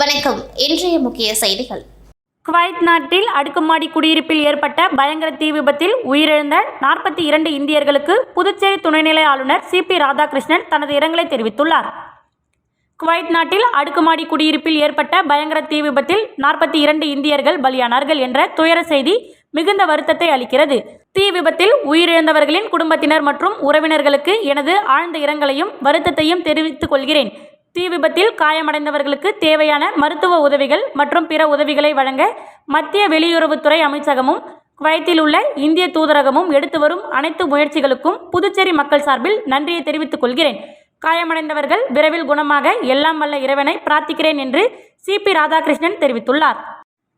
வணக்கம். இன்றைய முக்கிய செய்திகள். குவைத் நாட்டில் அடுக்குமாடி குடியிருப்பில் ஏற்பட்ட பயங்கர தீ விபத்தில் உயிரிழந்த நாற்பத்தி இரண்டு இந்தியர்களுக்கு புதுச்சேரி துணைநிலை ஆளுநர் சிபி ராதாகிருஷ்ணன் தனது இரங்கலை தெரிவித்துள்ளார். குவைத் நாட்டில் அடுக்குமாடி குடியிருப்பில் ஏற்பட்ட பயங்கர தீ விபத்தில் நாற்பத்தி இரண்டு இந்தியர்கள் பலியானார்கள் என்ற துயர செய்தி மிகுந்த வருத்தத்தை அளிக்கிறது. தீ விபத்தில் உயிரிழந்தவர்களின் குடும்பத்தினர் மற்றும் உறவினர்களுக்கு எனது ஆழ்ந்த இரங்கலையும் வருத்தத்தையும் தெரிவித்துக் கொள்கிறேன். தீ விபத்தில் காயமடைந்தவர்களுக்கு தேவையான மருத்துவ உதவிகள் மற்றும் பிற உதவிகளை வழங்க மத்திய வெளியுறவுத்துறை அமைச்சகமும் குவைத்தில் உள்ள இந்திய தூதரகமும் எடுத்து வரும் அனைத்து முயற்சிகளுக்கும் புதுச்சேரி மக்கள் சார்பில் நன்றியை தெரிவித்துக் கொள்கிறேன். காயமடைந்தவர்கள் விரைவில் குணமாக எல்லாம் வல்ல இறைவனை பிரார்த்திக்கிறேன் என்று சிபி ராதாகிருஷ்ணன் தெரிவித்துள்ளார்.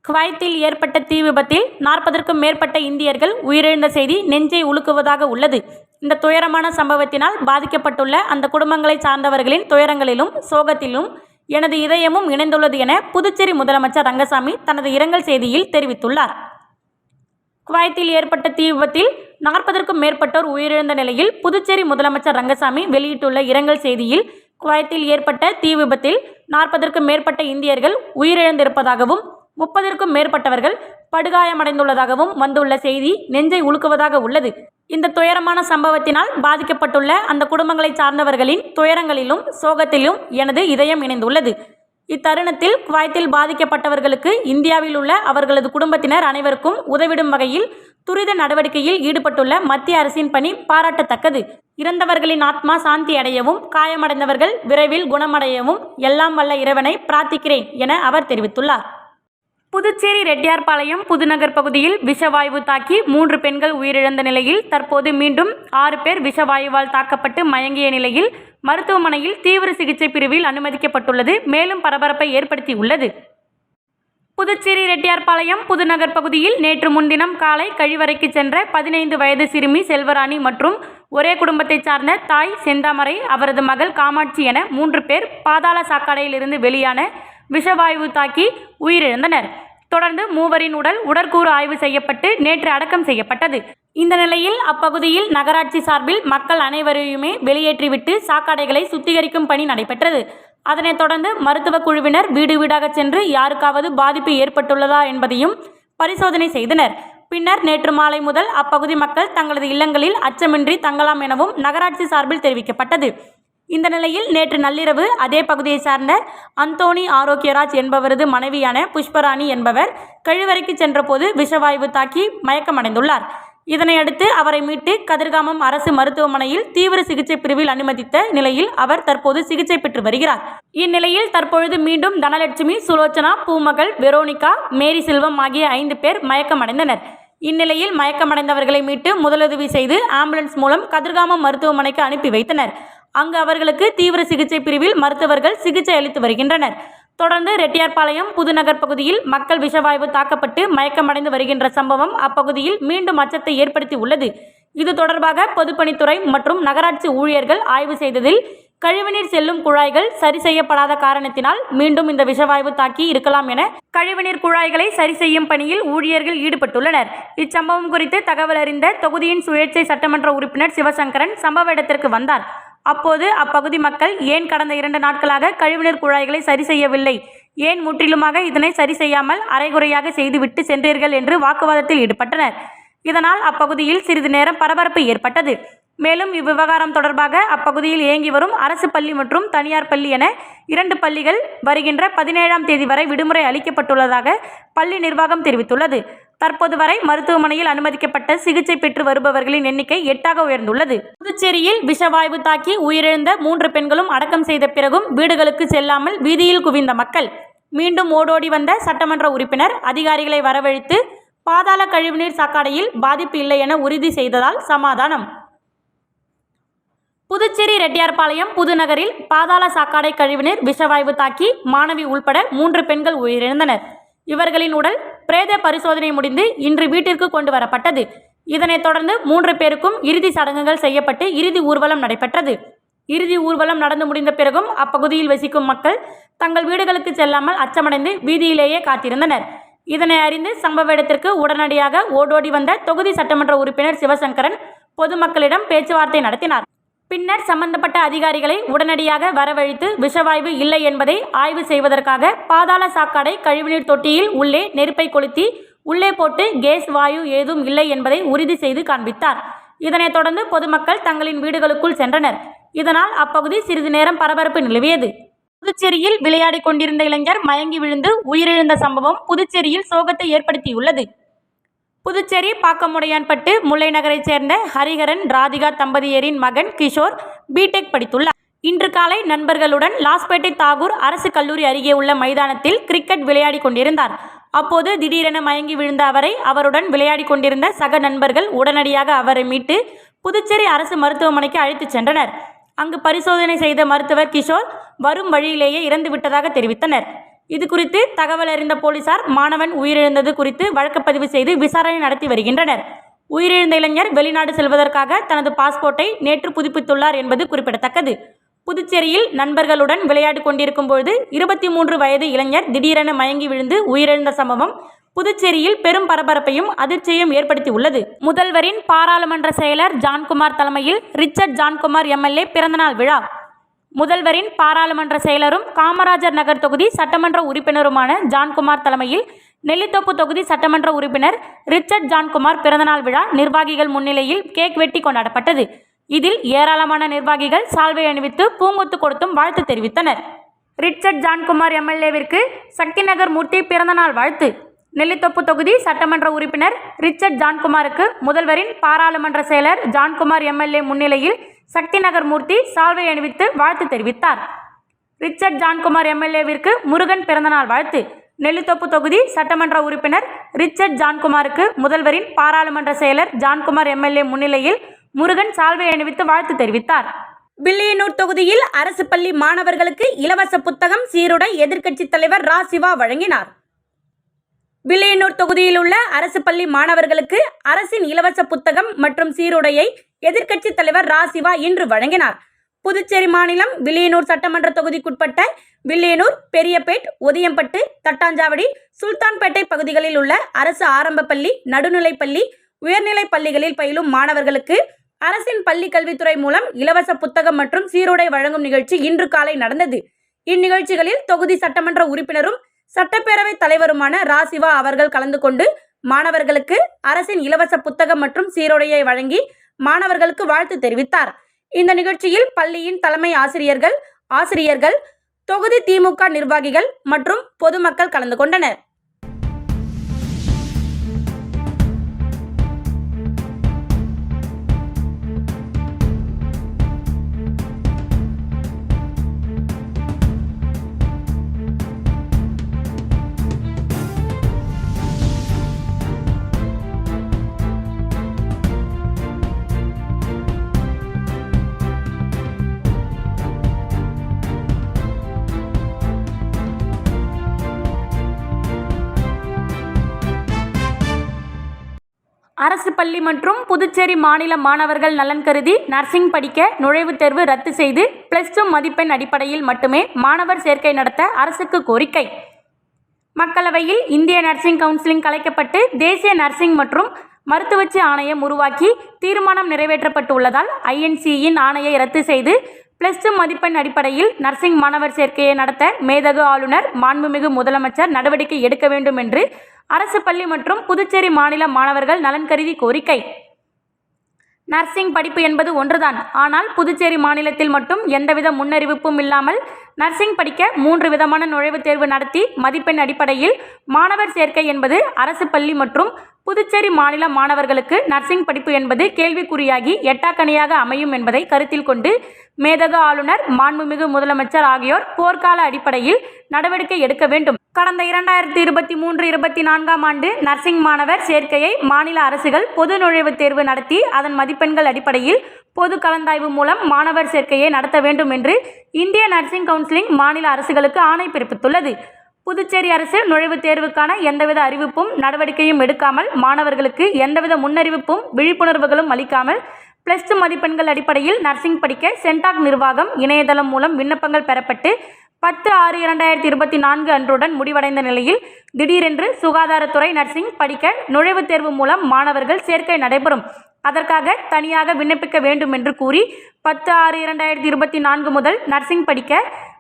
குவைத்தில் ஏற்பட்ட தீ விபத்தில் நாற்பதற்கும் மேற்பட்ட இந்தியர்கள் உயிரிழந்த செய்தி நெஞ்சை உலுக்குவதாக உள்ளது. இந்த துயரமான சம்பவத்தினால் பாதிக்கப்பட்டுள்ள அந்த குடும்பங்களை சார்ந்தவர்களின் துயரங்களிலும் சோகத்திலும் எனது இதயமும் இணைந்துள்ளது என புதுச்சேரி முதலமைச்சர் ரங்கசாமி தனது இரங்கல் செய்தியில் தெரிவித்துள்ளார். குவைத்தில் ஏற்பட்ட தீ விபத்தில் நாற்பதற்கும் மேற்பட்டோர் உயிரிழந்த நிலையில் புதுச்சேரி முதலமைச்சர் ரங்கசாமி வெளியிட்டுள்ள இரங்கல் செய்தியில் குவைத்தில் ஏற்பட்ட தீ விபத்தில் நாற்பதற்கும் மேற்பட்ட இந்தியர்கள் உயிரிழந்திருப்பதாகவும் முப்பதற்கும் மேற்பட்டவர்கள் படுகாயமடைந்துள்ளதாகவும் வந்துள்ள செய்தி நெஞ்சை உலுக்குவதாக உள்ளது. இந்த துயரமான சம்பவத்தினால் பாதிக்கப்பட்டுள்ள அந்த குடும்பங்களை சார்ந்தவர்களின் துயரங்களிலும் சோகத்திலும் எனது இதயம் இணைந்துள்ளது. இத்தருணத்தில் குவைத்தில் பாதிக்கப்பட்டவர்களுக்கு இந்தியாவில் உள்ள அவர்களது குடும்பத்தினர் அனைவருக்கும் உதவிடும் வகையில் துரித நடவடிக்கையில் ஈடுபட்டுள்ள மத்திய அரசின் பணி பாராட்டத்தக்கது. இறந்தவர்களின் ஆத்மா சாந்தி அடையவும் காயமடைந்தவர்கள் விரைவில் குணமடையவும் எல்லாம் வல்ல இறைவனை பிரார்த்திக்கிறேன் என அவர் தெரிவித்துள்ளார். புதுச்சேரி ரெட்டியார்பாளையம் புதுநகர் பகுதியில் விஷவாயு தாக்கி மூன்று பெண்கள் உயிரிழந்த நிலையில் தற்போது மீண்டும் ஆறு பேர் விஷவாயுவால் தாக்கப்பட்டு மயங்கிய நிலையில் மருத்துவமனையில் தீவிர சிகிச்சை பிரிவில் அனுமதிக்கப்பட்டுள்ளது. மேலும் பரபரப்பை ஏற்படுத்தியுள்ளது. புதுச்சேரி ரெட்டியார்பாளையம் புதுநகர் பகுதியில் நேற்று முன்தினம் காலை கழிவறைக்கு சென்ற பதினைந்து வயது சிறுமி செல்வராணி மற்றும் ஒரே குடும்பத்தைச் சார்ந்த தாய் செந்தாமரை அவரது மகள் காமாட்சி என மூன்று பேர் பாதாள சாக்கடையிலிருந்து வெளியான விஷவாயு தாக்கி உயிரிழந்தனர். தொடர்ந்து மூவரின் உடல் உடற்கூறு ஆய்வு செய்யப்பட்டு நேற்று அடக்கம் செய்யப்பட்டது. இந்த நிலையில் அப்பகுதியில் நகராட்சி சார்பில் மக்கள் அனைவரையுமே வெளியேற்றிவிட்டு சாக்கடைகளை சுத்திகரிக்கும் பணி நடைபெற்றது. அதனைத் தொடர்ந்து மருத்துவ குழுவினர் வீடு வீடாக சென்று யாருக்காவது பாதிப்பு ஏற்பட்டுள்ளதா என்பதையும் பரிசோதனை செய்தனர். பின்னர் நேற்று மாலை முதல் அப்பகுதி மக்கள் தங்களது இல்லங்களில் அச்சமின்றி தங்கலாம் எனவும் நகராட்சி சார்பில் தெரிவிக்கப்பட்டது. இந்த நிலையில் நேற்று நள்ளிரவு அதே பகுதியை சார்ந்த அந்தோணி ஆரோக்கியராஜ் என்பவரது மனைவியான புஷ்பராணி என்பவர் கழிவறைக்கு சென்றபோது விஷவாயு தாக்கி மயக்கமடைந்துள்ளார். இதனையடுத்து அவரை மீட்டு கதிர்காமம் அரசு மருத்துவமனையில் தீவிர சிகிச்சை பிரிவில் அனுமதித்த நிலையில் அவர் தற்போது சிகிச்சை பெற்று வருகிறார். இந்நிலையில் தற்பொழுது மீண்டும் தனலட்சுமி சுலோச்சனா பூமகள் வெரோனிகா மேரி செல்வம் ஆகிய ஐந்து பேர் மயக்கமடைந்தனர். இந்நிலையில் மயக்கமடைந்தவர்களை மீட்டு முதலுதவி செய்து ஆம்புலன்ஸ் மூலம் கதிர்காமம் மருத்துவமனைக்கு அனுப்பி வைத்தனர். அங்கு அவர்களுக்கு தீவிர சிகிச்சை பிரிவில் மருத்துவர்கள் சிகிச்சை அளித்து வருகின்றனர். தொடர்ந்து ரெட்டியார்பாளையம் புதுநகர் பகுதியில் மக்கள் விஷவாயு தாக்கப்பட்டு மயக்கமடைந்து வருகின்ற சம்பவம் அப்பகுதியில் மீண்டும் அச்சத்தை ஏற்படுத்தி உள்ளது இது தொடர்பாக பொதுப்பணித்துறை மற்றும் நகராட்சி ஊழியர்கள் ஆய்வு செய்ததில் கழிவுநீர் செல்லும் குழாய்கள் சரி செய்யப்படாத காரணத்தினால் மீண்டும் இந்த விஷவாயு தாக்கி இருக்கலாம் என கழிவுநீர் குழாய்களை சரி செய்யும் பணியில் ஊழியர்கள் ஈடுபட்டுள்ளனர். இச்சம்பவம் குறித்து தகவல் அறிந்த தொகுதியின் சுயேட்சை சட்டமன்ற உறுப்பினர் சிவசங்கரன் சம்பவ இடத்திற்கு வந்தார். அப்போது அப்பகுதி மக்கள் ஏன் கடந்த இரண்டு நாட்களாக கழிவுநீர் குழாய்களை சரி செய்யவில்லை? ஏன் முற்றிலுமாக இதனை சரி செய்யாமல் அரைகுறையாக செய்துவிட்டு சென்றீர்கள் என்று வாக்குவாதத்தில் ஈடுபட்டனர். இதனால் அப்பகுதியில் சிறிது நேரம் பரபரப்பு ஏற்பட்டது. மேலும் இவ்விவகாரம் தொடர்பாக அப்பகுதியில் இயங்கி வரும் அரசு பள்ளி மற்றும் தனியார் பள்ளி என இரண்டு பள்ளிகள் வருகின்ற பதினேழாம் தேதி வரை விடுமுறை அளிக்கப்பட்டுள்ளதாக பள்ளி நிர்வாகம் தெரிவித்துள்ளது. தற்போது வரை மருத்துவமனையில் அனுமதிக்கப்பட்ட சிகிச்சை பெற்று வருபவர்களின் எண்ணிக்கை எட்டாக உயர்ந்துள்ளது. புதுச்சேரியில் விஷவாயு தாக்கி உயிரிழந்த மூன்று பெண்களும் அடக்கம் செய்த பிறகும் வீடுகளுக்கு செல்லாமல் வீதியில் குவிந்த மக்கள். மீண்டும் ஓடோடி வந்த சட்டமன்ற உறுப்பினர் அதிகாரிகளை வரவழைத்து பாதாள கழிவுநீர் சாக்கடையில் பாதிப்பு இல்லை என உறுதி செய்ததால் சமாதானம். புதுச்சேரி ரெட்டியார்பாளையம் புதுநகரில் பாதாள சாக்கடை கழிவுநீர் விஷவாயு தாக்கி மாணவி உள்பட மூன்று பெண்கள் உயிரிழந்தனர். இவர்களின் உடல் பிரேத பரிசோதனை முடிந்து இன்று வீட்டிற்கு கொண்டு வரப்பட்டது. இதனைத் தொடர்ந்து மூன்று பேருக்கும் இறுதி சடங்குகள் செய்யப்பட்டு இறுதி ஊர்வலம் நடைபெற்றது. இறுதி ஊர்வலம் நடந்து முடிந்த பிறகும் அப்பகுதியில் வசிக்கும் மக்கள் தங்கள் வீடுகளுக்கு செல்லாமல் அச்சமடைந்து வீதியிலேயே காத்திருந்தனர். இதனை அறிந்து சம்பவ இடத்திற்கு உடனடியாக ஓடோடி வந்த தொகுதி சட்டமன்ற உறுப்பினர் சிவசங்கரன் பொதுமக்களிடம் பேச்சுவார்த்தை நடத்தினார். பின்னர் சம்பந்தப்பட்ட அதிகாரிகளை உடனடியாக வரவழைத்து விஷவாய்வு இல்லை என்பதை ஆய்வு செய்வதற்காக பாதாள சாக்காடை கழிவுநீர் தொட்டியில் உள்ளே நெருப்பை கொளுத்தி உள்ளே போட்டு கேஸ் வாயு ஏதும் இல்லை என்பதை உறுதி செய்து காண்பித்தார். இதனைத் தொடர்ந்து பொதுமக்கள் தங்களின் வீடுகளுக்குள் சென்றனர். இதனால் அப்பகுதி சிறிது நேரம் பரபரப்பு நிலவியது. புதுச்சேரியில் விளையாடிக் கொண்டிருந்த இளைஞர் மயங்கி விழுந்து உயிரிழந்த சம்பவம் புதுச்சேரியில் சோகத்தை ஏற்படுத்தியுள்ளது. புதுச்சேரி பாக்கமுடையான்பட்டு முல்லை நகரைச் சேர்ந்த ஹரிஹரன் ராதிகா தம்பதியரின் மகன் கிஷோர் பிடெக் படித்துள்ளார். இன்று காலை நண்பர்களுடன் லாஸ்பேட்டை தாகூர் அரசு கல்லூரி அருகே உள்ள மைதானத்தில் கிரிக்கெட் விளையாடிக் கொண்டிருந்தார். அப்போது திடீரென மயங்கி விழுந்த அவரை அவருடன் விளையாடி கொண்டிருந்த சக நண்பர்கள் உடனடியாக அவரை மீட்டு புதுச்சேரி அரசு மருத்துவமனைக்கு அழைத்துச் சென்றனர். அங்கு பரிசோதனை செய்த மருத்துவர் கிஷோர் வரும் வழியிலேயே இறந்துவிட்டதாக தெரிவித்தனர். இது குறித்து தகவல் அறிந்த போலீசார் மாணவன் உயிரிழந்தது குறித்து வழக்குப்பதிவு செய்து விசாரணை நடத்தி வருகின்றனர். உயிரிழந்த இளைஞர் வெளிநாடு செல்வதற்காக தனது பாஸ்போர்ட்டை நேற்று புதுப்பித்துள்ளார் என்பது குறிப்பிடத்தக்கது. புதுச்சேரியில் நண்பர்களுடன் விளையாடிக் கொண்டிருக்கும் பொழுது இருபத்தி மூன்று வயது இளைஞர் திடீரென மயங்கி விழுந்து உயிரிழந்த சம்பவம் புதுச்சேரியில் பெரும் பரபரப்பையும் அதிர்ச்சியையும் ஏற்படுத்தியுள்ளது. முதல்வரின் பாராளுமன்ற செயலர் ஜான்குமார் தலைமையில் ரிச்சர்ட் ஜான்குமார் எம்எல்ஏ பிறந்தநாள் விழா முதல்வரின் பாராளுமன்ற செயலரும் காமராஜர் நகர் தொகுதி சட்டமன்ற உறுப்பினருமான ஜான்குமார் தலைமையில் நெல்லித்தோப்பு தொகுதி சட்டமன்ற உறுப்பினர் ரிச்சர்ட் ஜான்குமார் பிறந்தநாள் விழா நிர்வாகிகள் முன்னிலையில் கேக் வெட்டி கொண்டாடப்பட்டது. இதில் ஏராளமான நிர்வாகிகள் சால்வை அணிவித்து பூங்கொத்து கொடுத்தும் வாழ்த்து தெரிவித்தனர். ரிச்சர்ட் ஜான்குமார் எம்எல்ஏவிற்கு சக்தி நகர் மூர்த்தி பிறந்தநாள் வாழ்த்து. நெல்லித்தோப்பு தொகுதி சட்டமன்ற உறுப்பினர் ரிச்சர்ட் ஜான்குமாருக்கு முதல்வரின் பாராளுமன்ற செயலர் ஜான்குமார் எம்எல்ஏ முன்னிலையில் சக்தி நகர் மூர்த்தி சால்வை அணிவித்து வாழ்த்து தெரிவித்தார். ரிச்சர்ட் ஜான்குமார் எம்எல்ஏவிற்கு முருகன் பிறந்தநாள் வாழ்த்து. நெல்லித்தோப்பு தொகுதி சட்டமன்ற உறுப்பினர் ரிச்சர்ட் ஜான்குமாருக்கு முதல்வரின் பாராளுமன்ற செயலர் ஜான்குமார் எம்எல்ஏ முன்னிலையில் முருகன் சால்வை அணிவித்து வாழ்த்து தெரிவித்தார். பில்லியனூர் தொகுதியில் அரசு பள்ளி மாணவர்களுக்கு இலவச புத்தகம் சீருடை எதிர்க்கட்சித் தலைவர் ரா சிவா வழங்கினார். வில்லியனூர் தொகுதியில் உள்ள அரசு பள்ளி மாணவர்களுக்கு அரசின் இலவச புத்தகம் மற்றும் சீருடையை எதிர்க்கட்சித் தலைவர் ரா சிவா இன்று வழங்கினார். புதுச்சேரி மாநிலம் வில்லியனூர் சட்டமன்ற தொகுதிக்குட்பட்ட வில்லியனூர் பெரியபேட் ஒதியம்பட்டு தட்டாஞ்சாவடி சுல்தான்பேட்டை பகுதிகளில் உள்ள அரசு ஆரம்ப பள்ளி நடுநிலைப் பள்ளி உயர்நிலைப் பள்ளிகளில் பயிலும் மாணவர்களுக்கு அரசின் பள்ளி கல்வித்துறை மூலம் இலவச புத்தகம் மற்றும் சீருடை வழங்கும் நிகழ்ச்சி இன்று காலை நடந்தது. இந்நிகழ்ச்சிகளில் தொகுதி சட்டமன்ற உறுப்பினரும் சட்டப்பேரவைத் தலைவருமான ராசிவா அவர்கள் கலந்து கொண்டு மாணவர்களுக்கு அரசின் இலவச புத்தகம் மற்றும் சீருடையை வழங்கி மாணவர்களுக்கு வாழ்த்து தெரிவித்தார். இந்த நிகழ்ச்சியில் பள்ளியின் தலைமை ஆசிரியர்கள் ஆசிரியர்கள் தொகுதி திமுக நிர்வாகிகள் மற்றும் பொதுமக்கள் கலந்து கொண்டனர். அரசு பள்ளி மற்றும் புதுச்சேரி மாநில மாணவர்கள் நலன் கருதி நர்சிங் படிக்க நுழைவுத் தேர்வு ரத்து செய்து பிளஸ் டூ மதிப்பெண் அடிப்படையில் மட்டுமே மாணவர் சேர்க்கை நடத்த அரசுக்கு கோரிக்கை. மக்களவையில் இந்திய நர்சிங் கவுன்சிலிங் கலைக்கப்பட்டு தேசிய நர்சிங் மற்றும் மருத்துவச்சி ஆணையம் உருவாக்கி தீர்மானம் நிறைவேற்றப்பட்டுள்ளதால் ஐஎன்சியின் ஆணையை ரத்து செய்து பிளஸ் டூ மதிப்பெண் அடிப்படையில் நர்சிங் மாணவர் சேர்க்கையை நடத்த மேதகு ஆளுநர் மாண்புமிகு முதலமைச்சர் நடவடிக்கை எடுக்க வேண்டும் என்று அரசு பள்ளி மற்றும் புதுச்சேரி மாநில மாணவர்கள் நலன் கருதி கோரிக்கை. நர்சிங் படிப்பு என்பது ஒன்றுதான். ஆனால் புதுச்சேரி மாநிலத்தில் மட்டும் எந்தவித முன்னறிவிப்பும் இல்லாமல் நர்சிங் படிக்க மூன்று விதமான நுழைவுத் தேர்வு நடத்தி மதிப்பெண் அடிப்படையில் மாணவர் சேர்க்கை என்பது அரசு பள்ளி மற்றும் புதுச்சேரி மாநில மாணவர்களுக்கு நர்சிங் படிப்பு என்பது கேள்விக்குறியாகி எட்டாக்கணியாக அமையும் என்பதை கருத்தில் கொண்டு மேதக ஆளுநர் மாண்புமிகு முதலமைச்சர் ஆகியோர் போர்க்கால அடிப்படையில் நடவடிக்கை எடுக்க வேண்டும். கடந்த இரண்டாயிரத்தி இருபத்தி மூன்று இருபத்தி நான்காம் ஆண்டு நர்சிங் மாணவர் சேர்க்கையை மாநில அரசுகள் பொது நுழைவுத் தேர்வு நடத்தி அதன் மதிப்பெண்கள் அடிப்படையில் பொது கலந்தாய்வு மூலம் மாணவர் சேர்க்கையை நடத்த வேண்டும் என்று இந்திய நர்சிங் கவுன்சிலிங் மாநில அரசுகளுக்கு ஆணை பிறப்பித்துள்ளது. புதுச்சேரி அரசு நுழைவுத் தேர்வுக்கான எந்தவித அறிவிப்பும் நடவடிக்கையும் எடுக்காமல் மாணவர்களுக்கு எந்தவித முன்னறிவிப்பும் விழிப்புணர்வுகளும் அளிக்காமல் பிளஸ் டூ மதிப்பெண்கள் அடிப்படையில் நர்சிங் படிக்க சென்டாக் நிர்வாகம் இணையதளம் மூலம் விண்ணப்பங்கள் பெறப்பட்டு பத்து ஆறு இரண்டாயிரத்தி இருபத்தி நான்கு அன்றுடன் முடிவடைந்த நிலையில் திடீரென்று சுகாதாரத்துறை நர்சிங் படிக்க நுழைவுத் தேர்வு மூலம் மாணவர்கள் சேர்க்கை நடைபெறும். அதற்காக தனியாக விண்ணப்பிக்க வேண்டும் என்று கூறி பத்து ஆறு இரண்டாயிரத்தி இருபத்தி நான்கு முதல் நர்சிங் படிக்க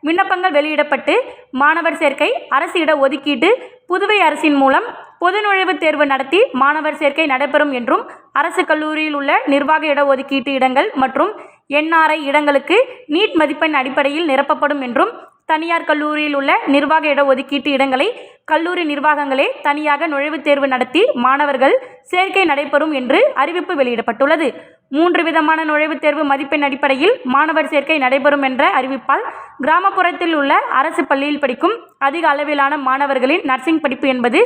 விண்ணப்பங்கள் வெளியிடப்பட்டு மாணவர் சேர்க்கை அரசு இட ஒதுக்கீட்டு புதுவை அரசின் மூலம் பொது நுழைவுத் தேர்வு நடத்தி மாணவர் சேர்க்கை நடைபெறும் என்றும் அரசு கல்லூரியில் உள்ள நிர்வாக இடஒதுக்கீட்டு இடங்கள் மற்றும் என்ஆர்ஐ இடங்களுக்கு நீட் மதிப்பெண் அடிப்படையில் நிரப்பப்படும் என்றும் தனியார் கல்லூரியில் உள்ள நிர்வாக இடஒதுக்கீட்டு இடங்களை கல்லூரி நிர்வாகங்களே தனியாக நுழைவுத் தேர்வு நடத்தி மாணவர்கள் சேர்க்கை நடைபெறும் என்று அறிவிப்பு வெளியிடப்பட்டுள்ளது. மூன்று விதமான நுழைவுத் தேர்வு மதிப்பெண் அடிப்படையில் மாணவர் சேர்க்கை நடைபெறும் என்ற அறிவிப்பால் கிராமப்புறத்தில் உள்ள அரசு பள்ளியில் படிக்கும் அதிக அளவிலான மாணவர்களின் நர்சிங் படிப்பு என்பது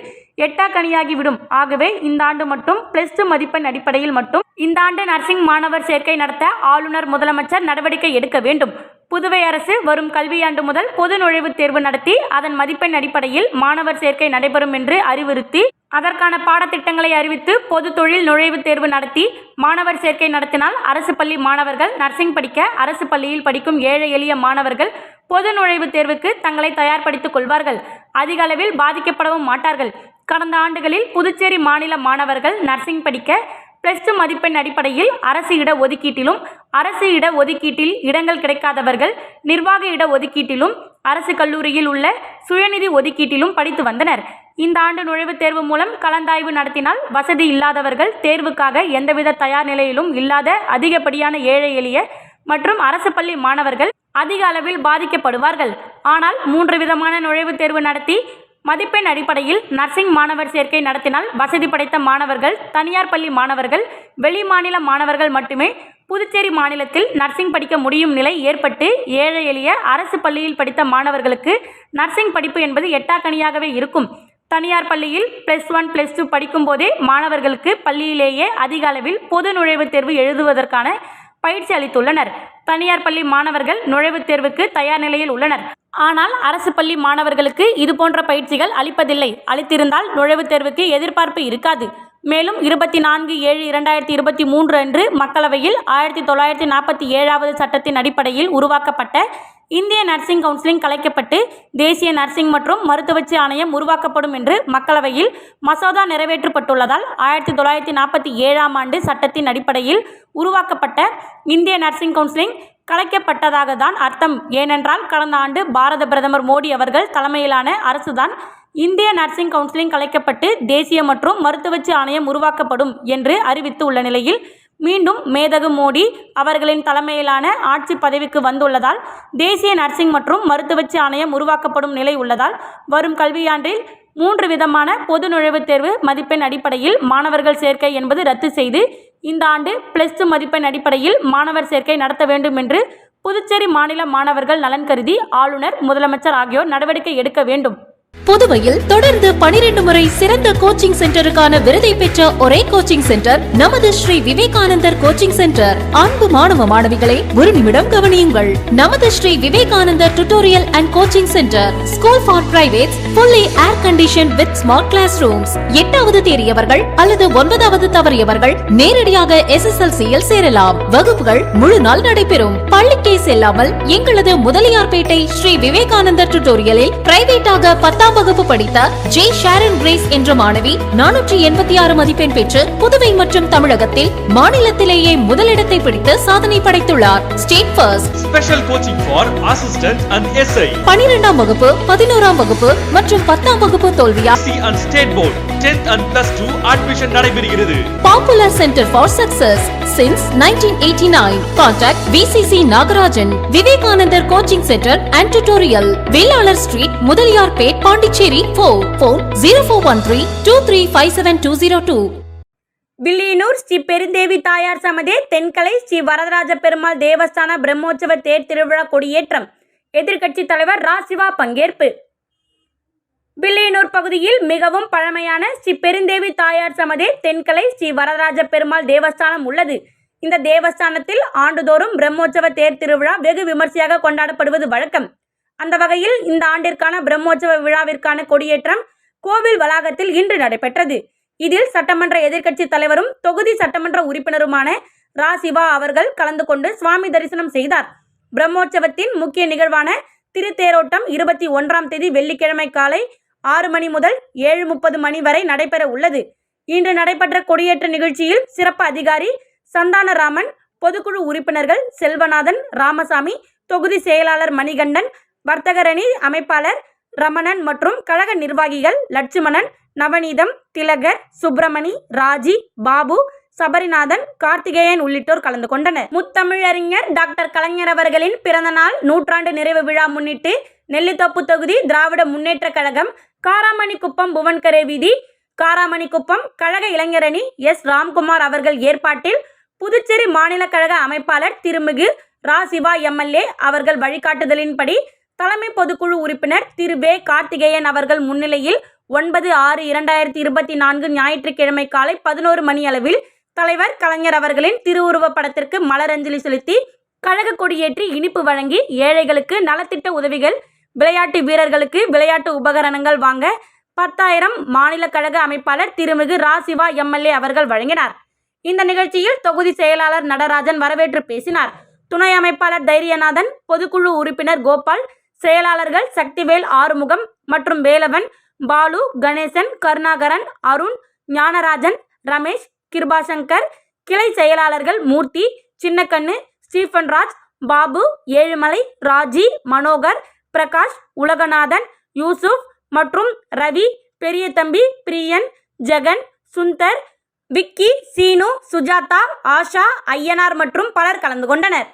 எட்டாக்கணியாகிவிடும் ஆகவே இந்த ஆண்டு மட்டும் பிளஸ் டூ மதிப்பெண் அடிப்படையில் மட்டும் இந்த ஆண்டு நர்சிங் மாணவர் சேர்க்கை நடத்த ஆளுநர் முதலமைச்சர் நடவடிக்கை எடுக்க வேண்டும். புதுவை அரசு வரும் கல்வியாண்டு முதல் பொது நுழைவுத் தேர்வு நடத்தி அதன் மதிப்பெண் அடிப்படையில் மாணவர் சேர்க்கை நடைபெறும் என்று அறிவுறுத்தி அதற்கான பாடத்திட்டங்களை அறிவித்து பொது தொழில் நுழைவுத் தேர்வு நடத்தி மாணவர் சேர்க்கை நடத்தினால் அரசு பள்ளி மாணவர்கள் நர்சிங் படிக்க அரசு பள்ளியில் படிக்கும் ஏழை எளிய மாணவர்கள் பொது நுழைவுத் தேர்வுக்கு தங்களை தயார்படுத்திக் கொள்வார்கள். அதிக அளவில் பாதிக்கப்படவும் மாட்டார்கள். கடந்த ஆண்டுகளில் புதுச்சேரி மாநில மாணவர்கள் நர்சிங் படிக்க பிளஸ் டூ மதிப்பெண் அடிப்படையில் அரசு இட ஒதுக்கீட்டிலும் அரசு இட ஒதுக்கீட்டில் இடங்கள் கிடைக்காதவர்கள் நிர்வாக இட ஒதுக்கீட்டிலும் அரசு கல்லூரியில் உள்ள சுயநிதி ஒதுக்கீட்டிலும் படித்து வந்தனர். இந்த ஆண்டு நுழைவுத் தேர்வு மூலம் கலந்தாய்வு நடத்தினால் வசதி இல்லாதவர்கள் தேர்வுக்காக எந்தவித தயார் நிலையிலும் இல்லாத அதிகப்படியான ஏழை எளிய மற்றும் அரசு பள்ளி மாணவர்கள் அதிக அளவில் பாதிக்கப்படுவார்கள். ஆனால் மூன்று விதமான நுழைவுத் தேர்வு நடத்தி மதிப்பெண் அடிப்படையில் நர்சிங் மாணவர் சேர்க்கை நடத்தினால் வசதி படைத்த மாணவர்கள் தனியார் பள்ளி மாணவர்கள் வெளி மாநில மாணவர்கள் மட்டுமே புதுச்சேரி மாநிலத்தில் நர்சிங் படிக்க முடியும் நிலை ஏற்பட்டு ஏழை எளிய அரசு பள்ளியில் படித்த மாணவர்களுக்கு நர்சிங் படிப்பு என்பது எட்டாக்கணியாகவே இருக்கும். தனியார் பள்ளியில் ப்ளஸ் ஒன் ப்ளஸ் டூ படிக்கும் போதே மாணவர்களுக்கு பள்ளியிலேயே அதிக அளவில் பொது நுழைவுத் தேர்வு எழுதுவதற்கான பயிற்சி அளித்துள்ளனர். தனியார் பள்ளி மாணவர்கள் நுழைவுத் தேர்வுக்கு தயார் நிலையில் உள்ளனர். ஆனால் அரசு பள்ளி மாணவர்களுக்கு இது போன்ற பயிற்சிகள் அளிப்பதில்லை. அளித்திருந்தால் நுழைவுத் தேர்வுக்கு எதிர்பார்ப்பு இருக்காது. மேலும் இருபத்தி நான்கு ஏழு இரண்டாயிரத்தி இருபத்தி மூன்று அன்று மக்களவையில் ஆயிரத்தி தொள்ளாயிரத்தி நாற்பத்தி ஏழாவது சட்டத்தின் அடிப்படையில் உருவாக்கப்பட்ட இந்திய நர்சிங் கவுன்சிலிங் கலைக்கப்பட்டு தேசிய நர்சிங் மற்றும் மருத்துவச்சி ஆணையம் உருவாக்கப்படும் என்று மக்களவையில் மசோதா நிறைவேற்றப்பட்டுள்ளதால் ஆயிரத்தி தொள்ளாயிரத்தி நாற்பத்தி ஏழாம் ஆண்டு சட்டத்தின் அடிப்படையில் உருவாக்கப்பட்ட இந்திய நர்சிங் கவுன்சிலிங் கலைக்கப்பட்டதாக தான் அர்த்தம். ஏனென்றால் கடந்த ஆண்டு பாரத பிரதமர் மோடி அவர்கள் தலைமையிலான அரசுதான் இந்திய நர்சிங் கவுன்சிலிங் கலைக்கப்பட்டு தேசிய மற்றும் மருத்துவச்சி ஆணையம் உருவாக்கப்படும் என்று அறிவித்து உள்ள நிலையில் மீண்டும் மேதகு மோடி அவர்களின் தலைமையிலான ஆட்சி பதவிக்கு வந்துள்ளதால் தேசிய நர்சிங் மற்றும் மருத்துவச்சி ஆணையம் உருவாக்கப்படும் நிலை உள்ளதால் வரும் கல்வியாண்டில் மூன்று விதமான பொது நுழைவுத் தேர்வு மதிப்பெண் அடிப்படையில் மாணவர்கள் சேர்க்கை என்பது ரத்து செய்து இந்த ஆண்டு பிளஸ் டூ மதிப்பெண் அடிப்படையில் மாணவர் சேர்க்கை நடத்த வேண்டும் என்று புதுச்சேரி மாநில மாணவர்கள் நலன் கருதி ஆளுநர் முதலமைச்சர் ஆகியோர் நடவடிக்கை எடுக்க வேண்டும். புதுவையில் தொடர்ந்து பனிரெண்டு முறை சிறந்த கோச்சிங் சென்டருக்கான விருதை பெற்ற ஒரே கோச்சிங் சென்டர் நமது ஸ்ரீ விவேகானந்தர் கோச்சிங் சென்டர் அன்பு மாணவ மாணவிகளை ஒரு நிமிடம் கவனியுங்கள். நமது Shri Vivekanandar tutorial and coaching centre school for private fully air condition with smart class rooms எட்டாவது தேறியவர்கள் அல்லது ஒன்பதாவது தவறியவர்கள் நேரடியாக எஸ்எஸ்எல்சியில் சேரலாம். வகுப்புகள் முழு நாள் நடைபெறும். பள்ளிக்கே செல்லாமல் எங்களது முதலியார்பேட்டை ஸ்ரீ விவேகானந்தர் டுட்டோரியலில் பிரைவேட்டாக பத்தாம் வகுப்பு படித்த ஜே. ஷாரன் கிரேஸ் என்ற மாணவி நானூற்றி எண்பத்தி ஆறு மதிப்பெண் பெற்று புதுவை மற்றும் தமிழகத்தில் மாநிலத்திலேயே முதலிடத்தை பிடித்து சாதனை படைத்துள்ளார். State first. Special coaching for assistant and SI. பனிரெண்டாம் வகுப்பு பதினோராம் வகுப்பு மற்றும் பத்தாம் வகுப்பு தோல்வியா? C and state board 10th and plus 2 admission நடைபெறுகிறது. Popular centre for success since 1989 contact VCC Nagarajan Vivekanandar coaching centre and tutorial Velalar street Mudaliarpet Pondicherry four phone zero four one three two three five seven two zero two Villianur Shri Perundevi Thayar சமதே Thenkalai Sri Varadaraja Perumal தேவஸ்தான பிரம்மோற்சவ தேர் திருவிழா கொடியேற்றம். எதிர்க்கட்சி தலைவர் ரா. சிவா பங்கேற்பு. வில்லியனூர் பகுதியில் மிகவும் பழமையான ஸ்ரீ பெருந்தேவி தாயார் சமதே தென்கலை ஸ்ரீ வரதராஜ பெருமாள் தேவஸ்தானம் உள்ளது. இந்த தேவஸ்தானத்தில் ஆண்டுதோறும் பிரம்மோற்சவ தேர் திருவிழா வெகு விமர்சையாக கொண்டாடப்படுவது வழக்கம். அந்த வகையில் இந்த ஆண்டிற்கான பிரம்மோற்சவ விழாவிற்கான கொடியேற்றம் கோவில் வளாகத்தில் இன்று நடைபெற்றது. இதில் சட்டமன்ற எதிர்க்கட்சி தலைவரும் தொகுதி சட்டமன்ற உறுப்பினருமான ரா. சிவா அவர்கள் கலந்து கொண்டு சுவாமி தரிசனம் செய்தார். பிரம்மோற்சவத்தின் முக்கிய நிகழ்வான திருத்தேரோட்டம் இருபத்தி ஒன்றாம் தேதி வெள்ளிக்கிழமை காலை ஆறு மணி முதல் ஏழு முப்பது மணி வரை நடைபெற உள்ளது. இன்று நடைபெற்ற கொடியேற்ற நிகழ்ச்சியில் சிறப்பு அதிகாரி சந்தானராமன் பொதுக்குழு உறுப்பினர்கள் செல்வநாதன் ராமசாமி தொகுதி செயலாளர் மணிகண்டன் வர்த்தகரணி அமைப்பாளர் ரமணன் மற்றும் கழக நிர்வாகிகள் லட்சுமணன் நவநீதம் திலகர் சுப்பிரமணி ராஜி பாபு சபரிநாதன் கார்த்திகேயன் உள்ளிட்டோர் கலந்து கொண்டனர். முத்தமிழறிஞர் டாக்டர் கலைஞர் அவர்களின் பிறந்த நாள் நூற்றாண்டு நிறைவு விழா முன்னிட்டு நெல்லித்தோப்பு தொகுதி திராவிட முன்னேற்ற கழகம் காராமணிக்குப்பம் புவன்கரை வீதி காராமணிக்குப்பம் கழக இளைஞரணி எஸ். ராம்குமார் அவர்கள் ஏற்பாட்டில் புதுச்சேரி மாநில கழக அமைப்பாளர் திருமிகு ரா சிவா எம்எல்ஏ அவர்கள் வழிகாட்டுதலின்படி தலைமை பொதுக்குழு உறுப்பினர் திரு. வே. கார்த்திகேயன் அவர்கள் முன்னிலையில் ஒன்பது ஆறு இரண்டாயிரத்தி இருபத்தி நான்கு ஞாயிற்றுக்கிழமை காலை பதினோரு மணி அளவில் தலைவர் கலைஞர் அவர்களின் திருவுருவப் படத்திற்கு மலரஞ்சலி செலுத்தி கழக கொடியேற்றி இனிப்பு வழங்கி ஏழைகளுக்கு நலத்திட்ட உதவிகள் விளையாட்டு வீரர்களுக்கு விளையாட்டு உபகரணங்கள் வாங்க பத்தாயிரம் மாநில கழக அமைப்பாளர் திருமிகு ரா சிவா எம்எல்ஏ அவர்கள் வழங்கினார். இந்த நிகழ்ச்சியில் தொகுதி செயலாளர் நடராஜன் வரவேற்று பேசினார். துணை அமைப்பாளர் தைரியநாதன் பொதுக்குழு உறுப்பினர் கோபால் செயலாளர்கள் சக்திவேல் ஆறுமுகம் மற்றும் வேலவன் பாலு கணேசன் கருணாகரன் அருண் ஞானராஜன் ரமேஷ் கிருபாசங்கர் கிளை செயலாளர்கள் மூர்த்தி சின்னக்கண்ணு ஸ்டீஃபன்ராஜ் பாபு ஏழுமலை ராஜி மனோகர் பிரகாஷ் உலகநாதன் யூசுப் மற்றும் ரவி பெரியதம்பி பிரியன் ஜெகன் சுந்தர் விக்கி சீனு சுஜாதா ஆஷா ஐயனார் மற்றும் பலர் கலந்து கொண்டனர்.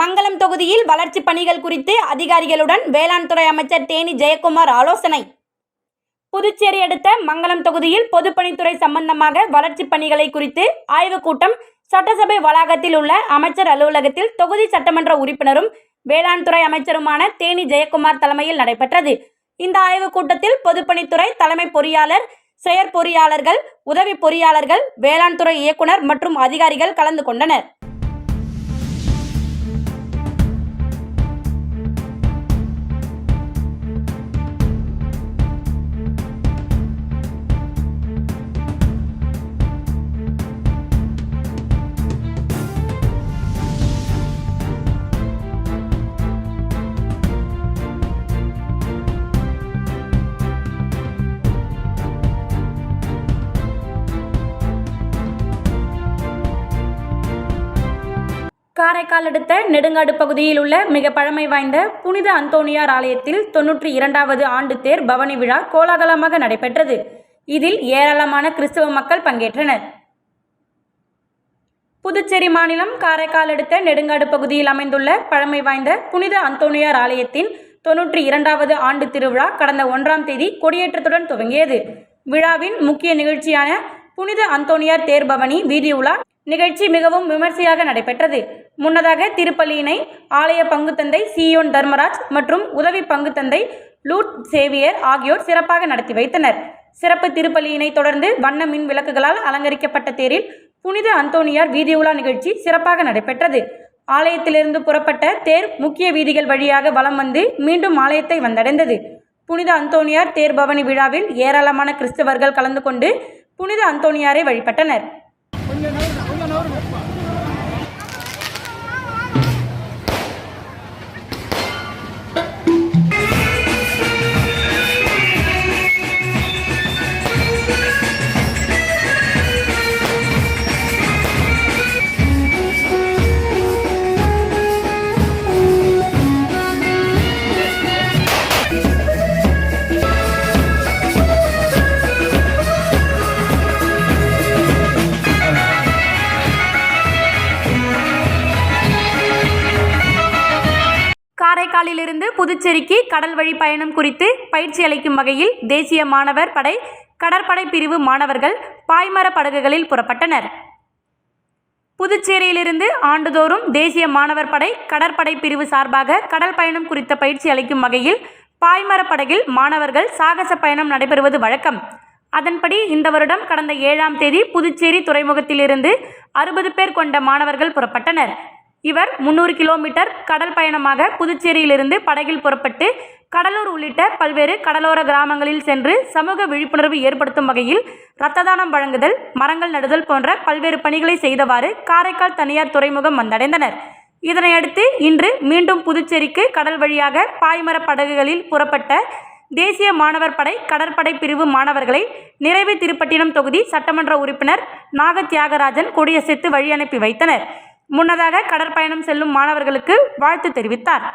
மங்களம் தொகுதியில் வளர்ச்சி பணிகள் குறித்து அதிகாரிகளுடன் வேளாண் துறை அமைச்சர் தேனி ஜெயக்குமார் ஆலோசனை. புதுச்சேரி அடுத்த மங்களம் தொகுதியில் பொதுப்பணித்துறை சம்பந்தமாக வளர்ச்சிப் பணிகளை குறித்து ஆய்வுக் கூட்டம் சட்டசபை வளாகத்தில் உள்ள அமைச்சர் அலுவலகத்தில் தொகுதி சட்டமன்ற உறுப்பினரும் வேளாண் துறை அமைச்சருமான தேனி ஜெயக்குமார் தலைமையில் நடைபெற்றது. இந்த ஆய்வுக் கூட்டத்தில் பொதுப்பணித்துறை தலைமை பொறியாளர் செயற்பொறியாளர்கள் உதவி பொறியாளர்கள் வேளாண் துறை இயக்குனர் மற்றும் அதிகாரிகள் கலந்து கொண்டனர். காரைக்கால் அடுத்த நெடுங்காடு பகுதியில் உள்ள மிக பழமை வாய்ந்த புனித அந்தோனியார் ஆலயத்தில் தொன்னூற்றி இரண்டாவது ஆண்டு தேர் பவனி விழா கோலாகலமாக நடைபெற்றது. இதில் ஏராளமான கிறிஸ்தவ மக்கள் பங்கேற்றனர். புதுச்சேரி மாநிலம் காரைக்கால் அடுத்த நெடுங்காடு பகுதியில் அமைந்துள்ள பழமை வாய்ந்த புனித அந்தோனியார் ஆலயத்தின் தொன்னூற்றி இரண்டாவது ஆண்டு திருவிழா கடந்த ஒன்றாம் தேதி கொடியேற்றத்துடன் துவங்கியது. விழாவின் முக்கிய நிகழ்ச்சியான புனித அந்தோனியார் தேர் பவனி வீதி உலா நிகழ்ச்சி மிகவும் விமர்சையாக நடைபெற்றது. முன்னதாக திருப்பள்ளியினை ஆலய பங்குத்தந்தை சியோன் தர்மராஜ் மற்றும் உதவி பங்குத்தந்தை லூட் சேவியர் ஆகியோர் சிறப்பாக நடத்தி வைத்தனர். சிறப்பு திருப்பலியினை தொடர்ந்து வண்ண மின் விளக்குகளால் அலங்கரிக்கப்பட்ட தேரில் புனித அந்தோனியார் வீதியுலா நிகழ்ச்சி சிறப்பாக நடைபெற்றது. ஆலயத்திலிருந்து புறப்பட்ட தேர் முக்கிய வீதிகள் வழியாக வலம் வந்து மீண்டும் ஆலயத்தை வந்தடைந்தது. புனித அந்தோனியார் தேர் பவனி விழாவில் ஏராளமான கிறிஸ்தவர்கள் கலந்து கொண்டு புனித அந்தோனியாரை வழிபட்டனர். காரைக்காலிலிருந்து புதுச்சேரிக்கு கடல் வழி பயணம் குறித்து பயிற்சி அளிக்கும் வகையில் தேசிய மாணவர் படை கடற்படை பிரிவு மாணவர்கள் பாய்மர படகுகளில் புறப்பட்டனர். புதுச்சேரியிலிருந்து ஆண்டுதோறும் தேசிய மாணவர் படை கடற்படை பிரிவு சார்பாக கடல் பயணம் குறித்த பயிற்சி அளிக்கும் வகையில் பாய்மர படகில் மாணவர்கள் சாகச பயணம் நடைபெறுவது வழக்கம். அதன்படி இந்த வருடம் கடந்த ஏழாம் தேதி புதுச்சேரி துறைமுகத்திலிருந்து அறுபது பேர் கொண்ட மாணவர்கள் புறப்பட்டனர். இவர் முந்நூறு கிலோமீட்டர் கடல் பயணமாக புதுச்சேரியிலிருந்து படகில் புறப்பட்டு கடலூர் உள்ளிட்ட பல்வேறு கடலோர கிராமங்களில் சென்று சமூக விழிப்புணர்வு ஏற்படுத்தும் வகையில் இரத்த தானம் வழங்குதல் மரங்கள் நடுதல் போன்ற பல்வேறு பணிகளை செய்தவாறு காரைக்கால் தனியார் துறைமுகம் வந்தடைந்தனர். இதனையடுத்து இன்று மீண்டும் புதுச்சேரிக்கு கடல் வழியாக பாய்மர படகுகளில் புறப்பட்ட தேசிய மாணவர் படை கடற்படை பிரிவு மாணவர்களை நிறைவு திருப்பட்டினம் தொகுதி சட்டமன்ற உறுப்பினர் நாக தியாகராஜன் கொடியசைத்து வழி அனுப்பி வைத்தனர். முன்னதாக கடற்பயணம் செல்லும் மாணவர்களுக்கு வாழ்த்து தெரிவித்தார்.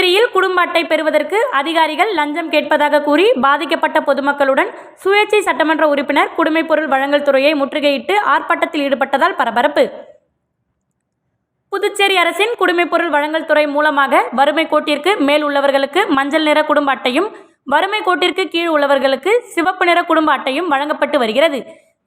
புதுச்சேரியில் குடும்ப அட்டை பெறுவதற்கு அதிகாரிகள் லஞ்சம் கேட்பதாக கூறி பாதிக்கப்பட்ட பொதுமக்களுடன் சுயேட்சை சட்டமன்ற உறுப்பினர் குடிமைப் பொருள் வழங்கல் துறையை முற்றுகையிட்டு ஆர்ப்பாட்டத்தில் ஈடுபட்டதால் பரபரப்பு. புதுச்சேரி அரசின் குடிமைப் பொருள் வழங்கல் துறை மூலமாக வறுமை கோட்டிற்கு மேல் உள்ளவர்களுக்கு மஞ்சள் நிற குடும்ப அட்டையும் வறுமை கோட்டிற்கு கீழ் உள்ளவர்களுக்கு சிவப்பு நிற குடும்ப அட்டையும் வழங்கப்பட்டு வருகிறது.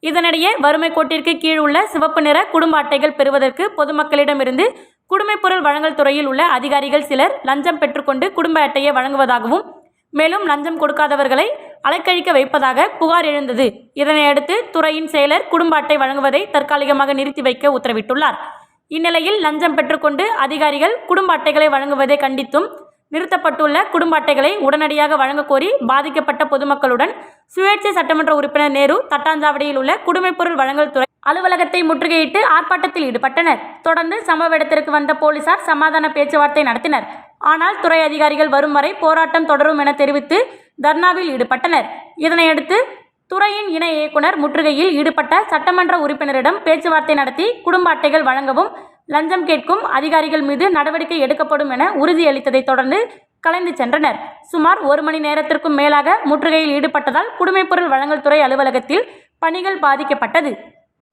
இதனிடையே வறுமை கோட்டிற்கு கீழ் உள்ள சிவப்பு நிற குடும்ப அட்டைகள் பெறுவதற்கு பொதுமக்களிடமிருந்து குடும்ப பொருள் வழங்கல் துறையில் உள்ள அதிகாரிகள் சிலர் லஞ்சம் பெற்றுக்கொண்டு குடும்ப அட்டையை வழங்குவதாகவும் மேலும் லஞ்சம் கொடுக்காதவர்களை அலைக்கழிக்க வைப்பதாக புகார் எழுந்தது. இதனையடுத்து துறையின் செயலர் குடும்ப அட்டை வழங்குவதை தற்காலிகமாக நிறுத்தி வைக்க உத்தரவிட்டுள்ளார். இந்நிலையில் லஞ்சம் பெற்றுக்கொண்டு அதிகாரிகள் குடும்ப அட்டைகளை வழங்குவதை கண்டித்தும் நிறுத்தப்பட்டுள்ள குடும்ப அட்டைகளை உடனடியாக வழங்கக் கோரி பாதிக்கப்பட்ட பொதுமக்களுடன் சுயேட்சை சட்டமன்ற உறுப்பினர் நேரு தட்டாஞ்சாவடியில் உள்ள குடிமைப் பொருள் வழங்கல் துறை அலுவலகத்தை முற்றுகையிட்டு ஆர்ப்பாட்டத்தில் ஈடுபட்டனர். தொடர்ந்து சம்பவ இடத்திற்கு வந்த போலீசார் சமாதான பேச்சுவார்த்தை நடத்தினர். ஆனால் துறை அதிகாரிகள் வரும் வரை போராட்டம் தொடரும் என தெரிவித்து தர்ணாவில் ஈடுபட்டனர். இதனையடுத்து துறையின் இணை இயக்குனர் முற்றுகையில் ஈடுபட்ட சட்டமன்ற உறுப்பினரிடம் பேச்சுவார்த்தை நடத்தி குடும்ப அட்டைகள் வழங்கவும் லஞ்சம் கேட்கும் அதிகாரிகள் மீது நடவடிக்கை எடுக்கப்படும் என உறுதியளித்ததைத் தொடர்ந்து கலைந்து சென்றனர். சுமார் ஒரு மணி நேரத்திற்கும் மேலாக முற்றுகையில் ஈடுபட்டதால் குடிமைப்பொருள் வழங்கல் துறை அலுவலகத்தில் பணிகள் பாதிக்கப்பட்டது.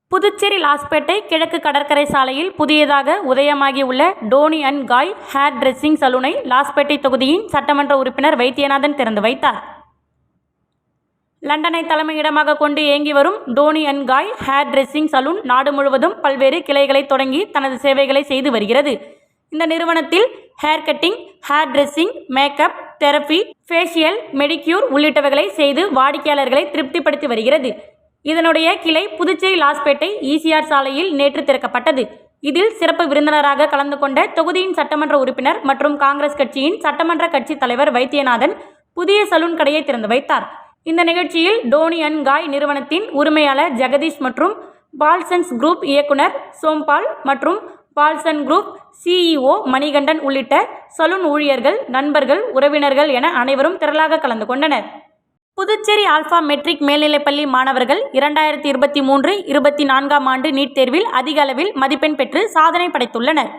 புதுச்சேரி லாஸ்பேட்டை கிழக்கு கடற்கரை சாலையில் புதியதாக உதயமாகியுள்ள Toni and Guy hair dressing சலூனை Lawspet தொகுதியின் சட்டமன்ற உறுப்பினர் வைத்தியநாதன் திறந்து வைத்தார். லண்டனை தலைமையிடமாக கொண்டு இயங்கி வரும் Toni and Guy hair dressing salon நாடு முழுவதும் பல்வேறு கிளைகளை தொடங்கி தனது சேவைகளை செய்து வருகிறது. இந்த நிறுவனத்தில் hair cutting hair dressing makeup therapy facial pedicure உள்ளிட்டவைகளை செய்து வாடிக்கையாளர்களை திருப்திப்படுத்தி வருகிறது. இதனுடைய கிளை புதுச்சேரி லாஸ்பேட்டை ஈசிஆர் சாலையில் நேற்று திறக்கப்பட்டது. இதில் சிறப்பு விருந்தினராக கலந்து கொண்ட தொகுதியின் சட்டமன்ற உறுப்பினர் மற்றும் காங்கிரஸ் கட்சியின் சட்டமன்ற கட்சி தலைவர் வைத்தியநாதன் புதிய சலூன் கடையை திறந்து வைத்தார். இந்த நிகழ்ச்சியில் டோனி அண்ட் காய் நிறுவனத்தின் உரிமையாளர் ஜெகதீஷ் மற்றும் பால்சன்ஸ் குரூப் இயக்குனர் சோம்பால் மற்றும் பால்சன் குரூப் சிஇஓ மணிகண்டன் உள்ளிட்ட சலூன் ஊழியர்கள் நண்பர்கள் உறவினர்கள் என அனைவரும் திரளாக கலந்து கொண்டனர். புதுச்சேரி ஆல்பா மெட்ரிக் மேல்நிலைப்பள்ளி மாணவர்கள் இரண்டாயிரத்தி இருபத்தி மூன்று இருபத்தி நான்காம் ஆண்டு நீட் தேர்வில் அதிக அளவில் மதிப்பெண் பெற்று சாதனை படைத்துள்ளனர்.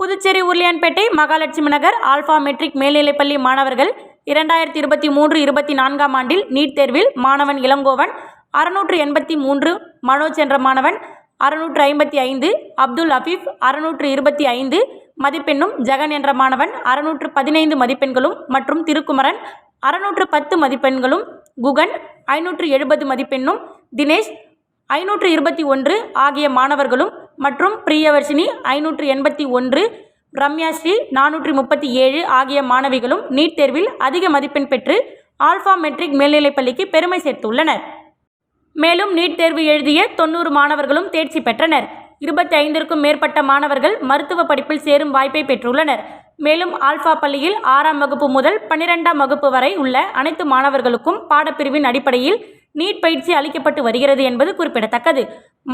புதுச்சேரி உருளியான்பேட்டை மகாலட்சுமி நகர் ஆல்பா மெட்ரிக் மேல்நிலைப்பள்ளி மாணவர்கள் இரண்டாயிரத்தி இருபத்தி மூன்று இருபத்தி நான்காம் ஆண்டில் நீட் தேர்வில் மாணவன் இளங்கோவன் அறுநூற்று எண்பத்தி மூன்று மனோஜ் என்ற மாணவன் அறுநூற்று ஐம்பத்தி ஐந்து அப்துல் அஃபீஃப் அறுநூற்று இருபத்தி ஐந்து மதிப்பெண்ணும் ஜெகன் என்ற மாணவன் அறுநூற்று பதினைந்து மதிப்பெண்களும் மற்றும் திருக்குமரன் அறுநூற்று பத்து மதிப்பெண்களும் குகன் ஐநூற்று எழுபது மதிப்பெண்ணும் தினேஷ் ஐநூற்று இருபத்தி ஒன்று ஆகிய மாணவர்களும் மற்றும் பிரியவர்ஷினி ஐநூற்று எண்பத்தி ஒன்று ரம்யாஸ்ரீ நானூற்றி முப்பத்தி ஏழு ஆகிய மாணவிகளும் நீட் தேர்வில் அதிக மதிப்பெண் பெற்று ஆல்ஃபா மெட்ரிக் மேல்நிலைப்பள்ளிக்கு பெருமை சேர்த்துள்ளனர். மேலும் நீட் தேர்வு எழுதிய தொண்ணூறு மாணவர்களும் தேர்ச்சி பெற்றனர். இருபத்தி ஐந்திற்கும் மேற்பட்ட மாணவர்கள் மருத்துவ படிப்பில் சேரும் வாய்ப்பை பெற்றுள்ளனர். மேலும் ஆல்ஃபா பள்ளியில் ஆறாம் வகுப்பு முதல் பன்னிரெண்டாம் வகுப்பு வரை உள்ள அனைத்து மாணவர்களுக்கும் பாடப்பிரிவின் அடிப்படையில் நீட் பயிற்சி அளிக்கப்பட்டு வருகிறது என்பது குறிப்பிடத்தக்கது.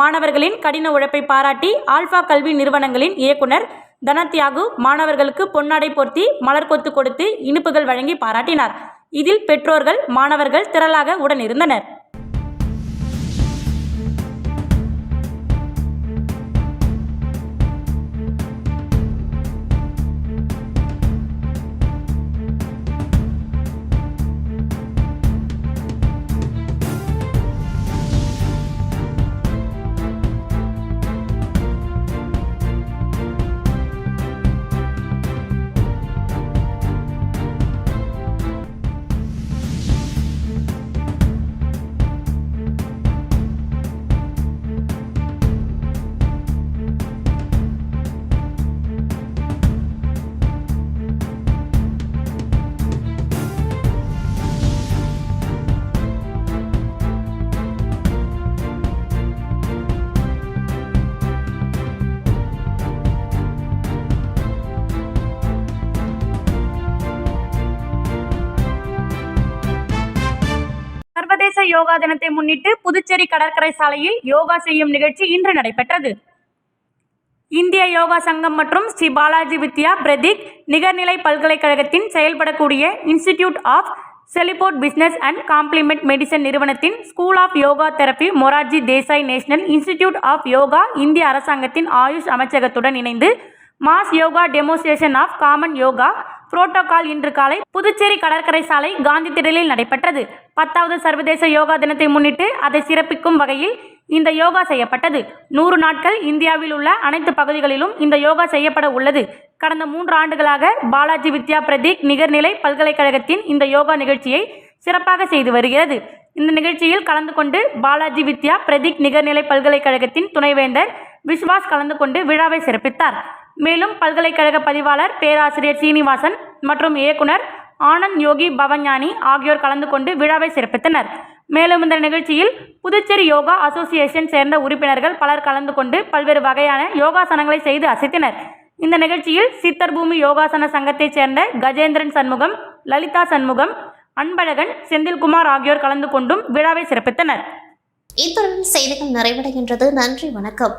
மாணவர்களின் கடின உழைப்பை பாராட்டி ஆல்ஃபா கல்வி நிறுவனங்களின் இயக்குனர் தனத்தியாகு மாணவர்களுக்கு பொன்னாடை போர்த்தி மலர் கொத்து கொடுத்து இனிப்புகள் வழங்கி பாராட்டினார். இதில் பெற்றோர்கள் மாணவர்கள் திரளாக உடனிருந்தனர். யோகா தினத்தை முன்னிட்டு புதுச்சேரி கடற்கரை சாலையில் யோகா செய்யும் நிகழ்ச்சி இன்று நடைபெற்றது. இந்திய யோகா சங்கம் மற்றும் ஸ்ரீ பாலாஜி வித்யா பிரதீக் நிகர்நிலை பல்கலைக்கழகத்தின் செயல்படக்கூடிய இன்ஸ்டிடியூட் ஆஃப் செலிபோர்ட் பிசினஸ் அண்ட் காம்ப்ளிமெண்ட் மெடிசன் நிறுவனத்தின் school of yoga therapy Morarji Desai national institute of yoga இந்திய அரசாங்கத்தின் ஆயுஷ் அமைச்சகத்துடன் இணைந்து mass yoga demonstration of common yoga protocol இன்று காலை புதுச்சேரி கடற்கரை சாலை காந்தி திடலில் நடைபெற்றது. பத்தாவது சர்வதேச யோகா தினத்தை முன்னிட்டு அதை சிறப்பிக்கும் வகையில் இந்த யோகா செய்யப்பட்டது. நூறு நாட்கள் இந்தியாவில் உள்ள அனைத்து பகுதிகளிலும் இந்த யோகா செய்யப்பட உள்ளது. கடந்த மூன்று ஆண்டுகளாக பாலாஜி வித்யா பிரதீக் நிகர்நிலை பல்கலைக்கழகத்தின் இந்த யோகா நிகழ்ச்சியை சிறப்பாக செய்து வருகிறது. இந்த நிகழ்ச்சியில் கலந்து கொண்டு பாலாஜி வித்யா பிரதீக் நிகர்நிலை பல்கலைக்கழகத்தின் துணைவேந்தர் விஸ்வாஸ் கலந்து கொண்டு விழாவை சிறப்பித்தார். மேலும் பல்கலைக்கழக பதிவாளர் பேராசிரியர் சீனிவாசன் மற்றும் இயக்குனர் ஆனந்த் யோகி பவஞானி ஆகியோர் கலந்து கொண்டு விழாவை சிறப்பித்தனர். மேலும் இந்த நிகழ்ச்சியில் புதுச்சேரி யோகா அசோசியேஷன் சேர்ந்த உறுப்பினர்கள் பலர் கலந்து கொண்டு பல்வேறு வகையான யோகாசனங்களை செய்து அசைத்தனர். இந்த நிகழ்ச்சியில் சித்தர் பூமி யோகாசன சங்கத்தைச் சேர்ந்த கஜேந்திரன் சண்முகம் லலிதா சண்முகம் அன்பழகன் செந்தில்குமார் ஆகியோர் கலந்து கொண்டும் விழாவை சிறப்பித்தனர். இத்துடன் செய்திகள் நிறைவடைகின்றது. நன்றி வணக்கம்.